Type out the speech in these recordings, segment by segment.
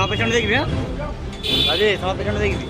আমার পেছনে দেখবি হ্যাঁ? আমার পেছনে দেখবি।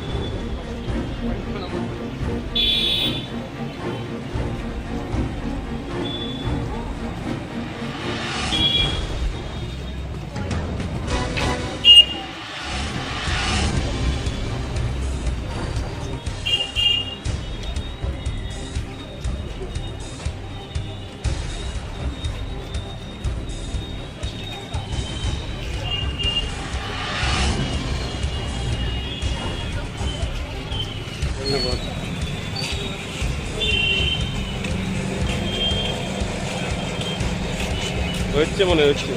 হচ্ছে মনে হচ্ছে।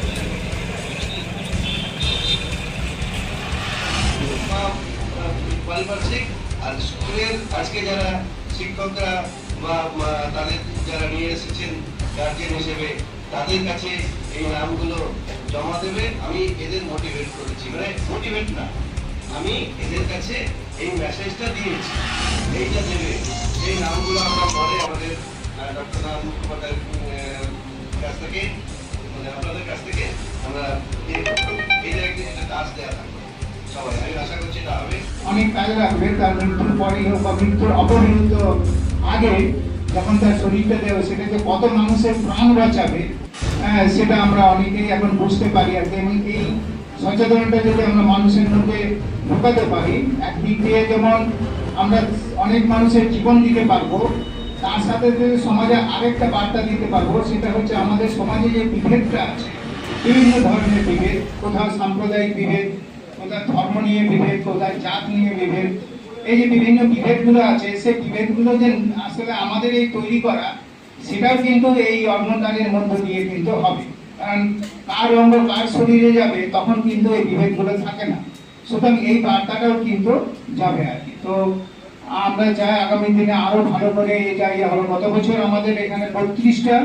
গার্জেন হিসেবে, তাদের কাছে এই নামগুলো জমা দেবে। আমি এদের মোটিভেট করেছি। মানে মোটিভেট না, আমি এদের কাছে এই মেসেজটা দিয়েছি। এইটা দেবে। এই নামগুলো আমরা আমাদের ডক্টর মুখোপাধ্যায়ের কাছ থেকে মানে অনেক যে কত মানুষের প্রাণ বাঁচাবে হ্যাঁ, সেটা আমরা অনেকেই এখন বুঝতে পারি আর কি। এবং যদি আমরা মানুষের মধ্যে ঢোকাতে পারি একদিক দিয়ে যেমন আমরা অনেক মানুষের জীবন দিতে পারব তার সাথে যদি সমাজে আরেকটা বার্তা দিতে পারব, সেটা হচ্ছে আমাদের সমাজে যে বিভেদটা আছে, বিভিন্ন ধরনের বিভেদ, কোথাও সাম্প্রদায়িক বিভেদ কোথায় ধর্ম নিয়ে বিভেদ কোথায় জাত নিয়ে বিভেদ, এই যে বিভিন্ন বিভেদগুলো আছে, সেই বিভেদগুলো যে আসলে আমাদের এই তৈরি করা, সেটাও কিন্তু এই অন্নদানের মধ্য দিয়ে কিন্তু হবে। কারণ কার অঙ্গ কার শরীরে যাবে, তখন কিন্তু এই বিভেদগুলো থাকে না। সুতরাং এই বার্তাটাও কিন্তু যাবে আর কি। তো আমরা চাই আগামী দিনে আরও ভালো করে এই জায়গা হলো গত বছর আমাদের এখানে বত্রিশটা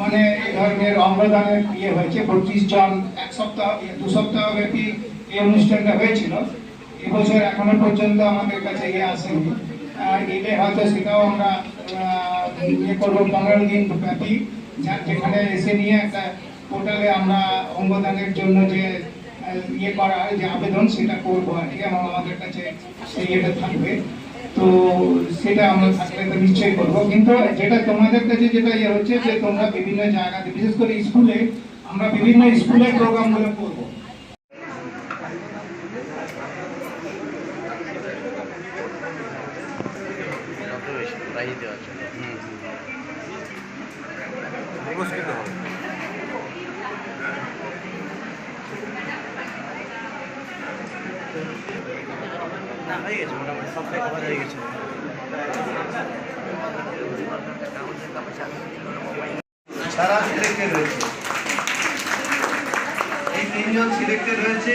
মানে এই ধরনের অঙ্গদানের ইয়ে হয়েছে, বত্রিশ জন, এক সপ্তাহ দু সপ্তাহ ব্যাপী এই অনুষ্ঠানটা হয়েছিল। এবছর এখনও পর্যন্ত আমাদের কাছে ইয়ে আসেনি। এলে হয়তো সেটাও আমরা ইয়ে করব পনেরো দিন ব্যাপী যেখানে এসে নিয়ে একটা পোর্টালে আমরা অঙ্গদানের জন্য যে ইয়ে করা, যে আবেদন সেটা করব আর কি, এবং আমাদের কাছে সেই ইয়েটা থাকবে। তো সেটা আমরা থাকলে তো নিশ্চয়ই করব। কিন্তু যেটা তোমাদের কাছে যেটা ইয়ে হচ্ছে যে তোমরা বিভিন্ন জায়গাতে বিশেষ করে স্কুলে আমরা বিভিন্ন স্কুলের প্রোগ্রামগুলো করব। প্রাইজ দেওয়ার জন্য না, হয়ে গেছে, মোটামুটি সবটাই কভার হয়ে গেছে। তারা সিলেক্টেড হয়েছে। এই তিনজন সিলেক্টেড হয়েছে,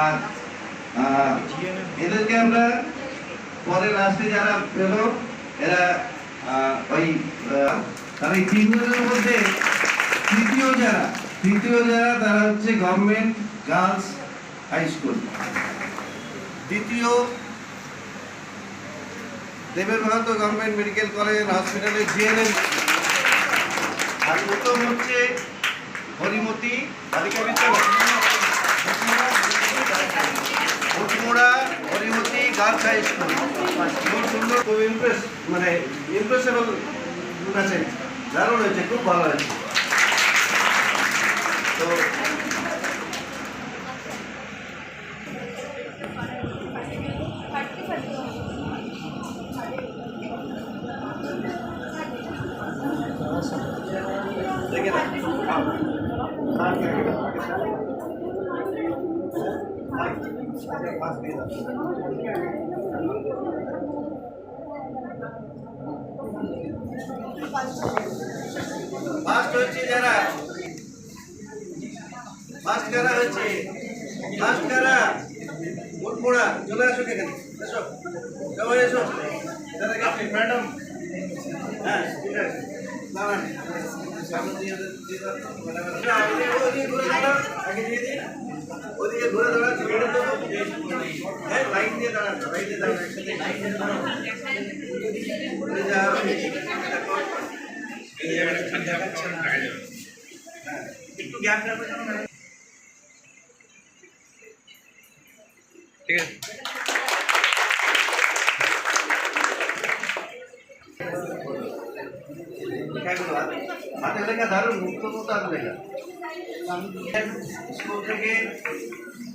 আর এদেরকে আমরা পরে লাস্টে যারা পেল, এরা ওই তারা এই তিনজনের মধ্যে তৃতীয় যারা তৃতীয় যারা তারা হচ্ছে গভর্নমেন্ট গার্লস হাই স্কুল দ্বিতীয় দেবের মাহাতো গভর্নমেন্ট মেডিকেল কলেজ হসপিটালে জিএনএম। আর প্রথম হচ্ছে হরিমতি, বালিকা বিদ্যালয় হরিমতি, গার্লস হাই স্কুল। খুব সুন্দর, খুব ইমপ্রেস মানে ইমপ্রেসেবল আছে দারুণ হয়েছে, খুব ভালো হয়েছে। তো ফার্স্ট হচ্ছে যারা। ফার্স্ট কারা হচ্ছে? ফার্স্ট কারা? উঠপোড়া চলে আসো এখানে। এসো। সবাই এসো। ম্যাডাম। হ্যাঁ ঠিক আছে। দাঁড়ান। ওদিকে- ঘুরে দাঁড়াও। ওদিকে ঘুরে দাঁড়াও, একটু গ্যাপ। ঠিক আছে লেখাগুলো হাতে হাতে লেখা দারুণ মুক্ত মতো লেখা স্কুল থেকে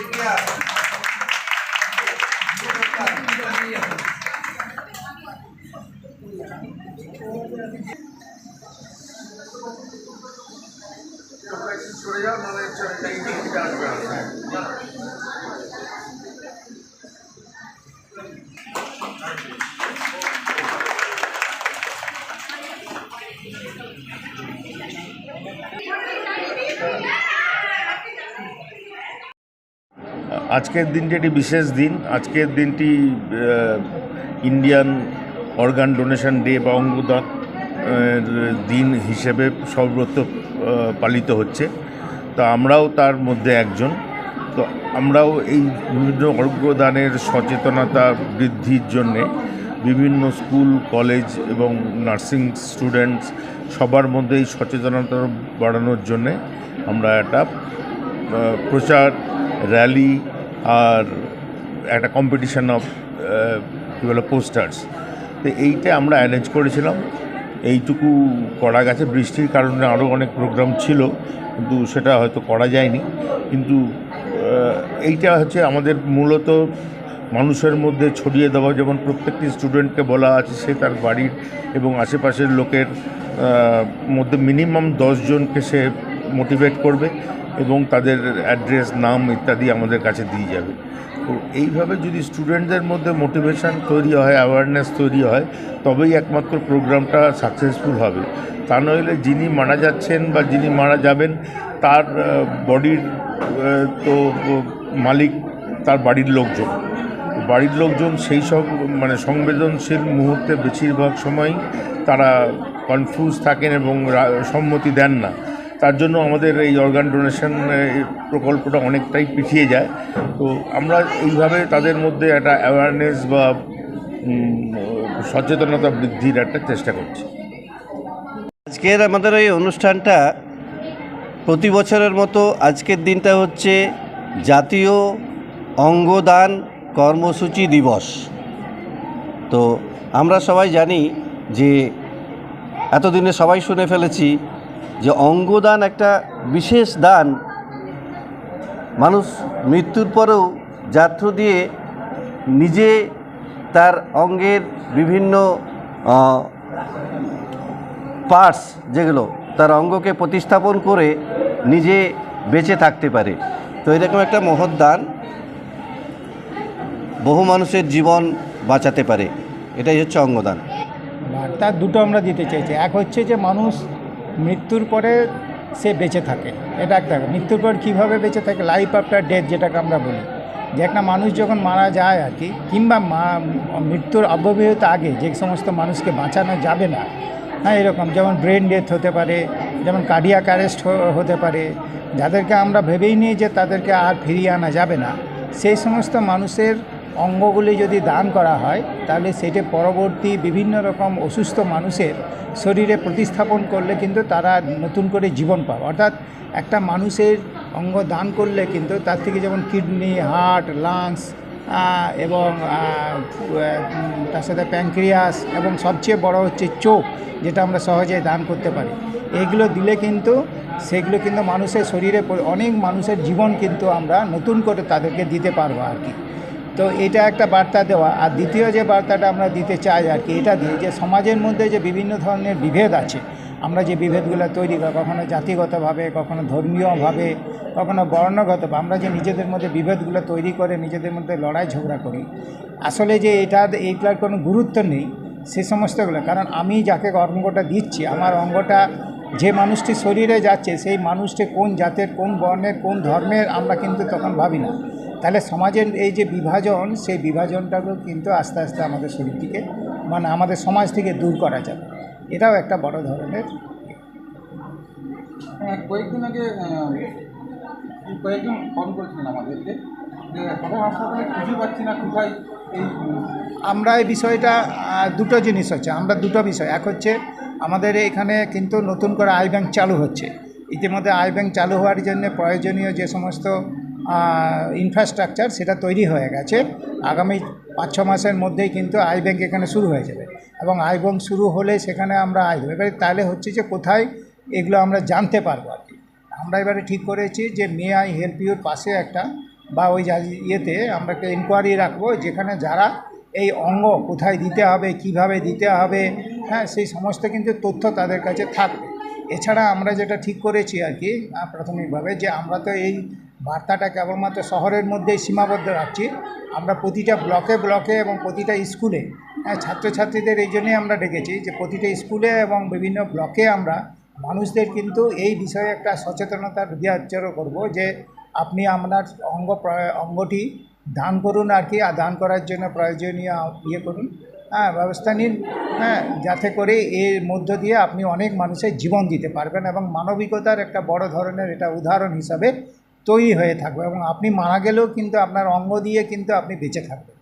Obrigado. Obrigado. আজকের দিনটি একটি বিশেষ দিন। আজকের দিনটি ইন্ডিয়ান অর্গান ডোনেশন ডে বা অঙ্গদান দিন হিসেবে সর্বত্র পালিত হচ্ছে। তো আমরাও তার মধ্যে একজন। তো আমরাও এই বিভিন্ন অর্গদানের সচেতনতা বৃদ্ধির জন্যে বিভিন্ন স্কুল, কলেজ এবং নার্সিং স্টুডেন্টস সবার মধ্যে এই সচেতনতা বাড়ানোর জন্যে আমরা একটা প্রচার, র্যালি আর একটা কম্পিটিশান অফ কী বলে পোস্টার্স তো এইটা আমরা অ্যারেঞ্জ করেছিলাম। এইটুকু করা গেছে। বৃষ্টির কারণে আরও অনেক প্রোগ্রাম ছিল, কিন্তু সেটা হয়তো করা যায়নি। কিন্তু এইটা হচ্ছে আমাদের মূলত মানুষের মধ্যে ছড়িয়ে দেওয়া। যেমন প্রত্যেকটি স্টুডেন্টকে বলা আছে, সে তার বাড়ির এবং আশেপাশের লোকের মধ্যে মিনিমাম দশজনকে সে মোটিভেট করবে। এবং তাদের অ্যাড্রেস নাম ইত্যাদি আমাদের কাছে দিয়ে যাবে। তো এইভাবে যদি স্টুডেন্টদের মধ্যে মোটিভেশন তৈরি হয় অ্যাওয়ারনেস তৈরি হয়, তবেই একমাত্র প্রোগ্রামটা সাকসেসফুল হবে। তা নইলে যিনি মারা যাচ্ছেন বা যিনি মারা যাবেন, তার বডির তো, মালিক তার বাড়ির লোকজন। বাড়ির লোকজন সেই সব মানে সংবেদনশীল মুহূর্তে বেশিরভাগ সময়ই তারা কনফিউজ থাকেন এবং সম্মতি দেন না। তার জন্য আমাদের এই অর্গান ডোনেশন প্রকল্পটা অনেকটাই পিছিয়ে যায়। তো আমরা এইভাবে তাদের মধ্যে একটা অ্যাওয়ারনেস বা সচেতনতা বৃদ্ধির একটা চেষ্টা করছি। আজকের আমাদের এই অনুষ্ঠানটা প্রতি বছরের মতো আজকের দিনটা হচ্ছে জাতীয় অঙ্গদান কর্মসূচি দিবস। তো আমরা সবাই জানি যে এতদিনে সবাই শুনে ফেলেছি যে অঙ্গদান একটা বিশেষ দান, মানুষ মৃত্যুর পরেও যাত্র দিয়ে নিজে তার অঙ্গের বিভিন্ন পার্টস যেগুলো, তার অঙ্গকে প্রতিস্থাপন করে নিজে বেঁচে থাকতে পারে। তো এরকম একটা মহৎ দান বহু মানুষের জীবন বাঁচাতে পারে। এটাই হচ্ছে অঙ্গদান। বার্তা দুটো আমরা দিতে চাইছি। এক হচ্ছে যে মানুষ মৃত্যুর পরে সে বেঁচে থাকে। এটা একটা মৃত্যুর পর কীভাবে বেঁচে থাকে? লাইফ আফটার ডেথ যেটাকে আমরা বলি। যে একটা মানুষ যখন মারা যায় আর কি, কিংবা মৃত্যুর অব্যবহিত আগে যে সমস্ত মানুষকে বাঁচানো যাবে না হ্যাঁ এরকম যেমন ব্রেন ডেথ হতে পারে, যেমন কার্ডিয়াক অ্যারেস্ট হতে পারে, যাদেরকে আমরা ভেবেই নিই যে তাদেরকে আর ফিরিয়ে আনা যাবে না, সেই সমস্ত মানুষের অঙ্গগুলি যদি দান করা হয়, তাহলে সেটি পরবর্তী বিভিন্ন রকম অসুস্থ মানুষের শরীরে প্রতিস্থাপন করলে কিন্তু তারা নতুন করে জীবন পাবে। অর্থাৎ একটা মানুষের অঙ্গ দান করলে কিন্তু তার থেকে যেমন কিডনি, হার্ট, লাংস এবং তার সাথে প্যাঙ্ক্রিয়াস এবং সবচেয়ে বড় হচ্ছে চোখ, যেটা আমরা সহজে দান করতে পারি। এগুলো দিলে কিন্তু সেগুলো কিন্তু মানুষের শরীরে অনেক মানুষের জীবন কিন্তু আমরা নতুন করে তাদেরকে দিতে পারব আর কি। তো এটা একটা বার্তা দেওয়া। আর দ্বিতীয় যে বার্তাটা আমরা দিতে চাই আর কি, এটা দিয়ে যে সমাজের মধ্যে যে বিভিন্ন ধরনের বিভেদ আছে, আমরা যে বিভেদগুলো তৈরি করি, কখনো জাতিগতভাবে, কখনো ধর্মীয়ভাবে, কখনো বর্ণগত আমরা যে নিজেদের মধ্যে বিভেদগুলো তৈরি করে, নিজেদের মধ্যে লড়াই ঝগড়া করি, আসলে যে এটা এইগুলার কোনো গুরুত্ব নেই সে সমস্তগুলো। কারণ আমি যাকে অঙ্গটা দিচ্ছি, আমার অঙ্গটা যে মানুষটি শরীরে যাচ্ছে, সেই মানুষটি কোন জাতের, কোন বর্ণের, কোন ধর্মের, আমরা কিন্তু তখন ভাবি না। তাহলে সমাজের এই যে বিভাজন সেই বিভাজনটাকেও কিন্তু আস্তে আস্তে আমাদের শরীর থেকে মানে আমাদের সমাজ থেকে দূর করা যাবে। এটাও একটা বড় ধরনের হ্যাঁ, কয়েকদিন আগে কয়েকজন ফোন করেছিলেন আমাদেরকে যে সদর হাসপাতালে খুঁজে পাচ্ছি না কোথায় এই আমরা এই বিষয়টা দুটো জিনিস হচ্ছে আমরা দুটো বিষয়। এক হচ্ছে আমাদের এখানে কিন্তু নতুন করে আই ব্যাংক চালু হচ্ছে। ইতিমধ্যে আই ব্যাংক চালু হওয়ার জন্য প্রয়োজনীয় যে সমস্ত ইনফ্রাস্ট্রাকচার সেটা তৈরি হয়ে গেছে। আগামী পাঁচ ছ মাসের মধ্যেই কিন্তু আই ব্যাংক এখানে শুরু হয়ে যাবে এবং আই ব্যাংক শুরু হলে সেখানে আমরা আই এবারে তাহলে হচ্ছে যে কোথায় এগুলো আমরা জানতে পারব আর কি। আমরা এবারে ঠিক করেছি যে মে আই হেল্প ইউর পাশে একটা বা ওই ইয়েতে আমরা একটা ইনকোয়ারি রাখব যেখানে যারা এই অঙ্গ কোথায় দিতে হবে, কীভাবে দিতে হবে হ্যাঁ সেই সমস্ত কিন্তু তথ্য তাদের কাছে থাকবে। এছাড়া আমরা যেটা ঠিক করেছি আর কি প্রাথমিকভাবে যে আমরা তো এই বার্তাটা কেবলমাত্র শহরের মধ্যেই সীমাবদ্ধ রাখছি। আমরা প্রতিটা ব্লকে ব্লকে এবং প্রতিটা স্কুলে হ্যাঁ ছাত্রছাত্রীদের এই জন্যই আমরা ডেকেছি যে প্রতিটা স্কুলে এবং বিভিন্ন ব্লকে আমরা মানুষদের কিন্তু এই বিষয়ে একটা সচেতনতার বিয়াচারও করব যে আপনি আপনার অঙ্গ অঙ্গটি দান করুন আর কি, আর দান করার জন্য প্রয়োজনীয় ইয়ে করুন। হ্যাঁ ব্যবস্থা নিন হ্যাঁ যাতে করে এর মধ্য দিয়ে আপনি অনেক মানুষের জীবন দিতে পারবেন এবং মানবিকতার একটা বড় ধরনের এটা উদাহরণ হিসাবে তৈরি হয়ে থাকবে এবং আপনি মারা গেলেও কিন্তু আপনার অঙ্গ দিয়ে কিন্তু আপনি বেঁচে থাকবেন।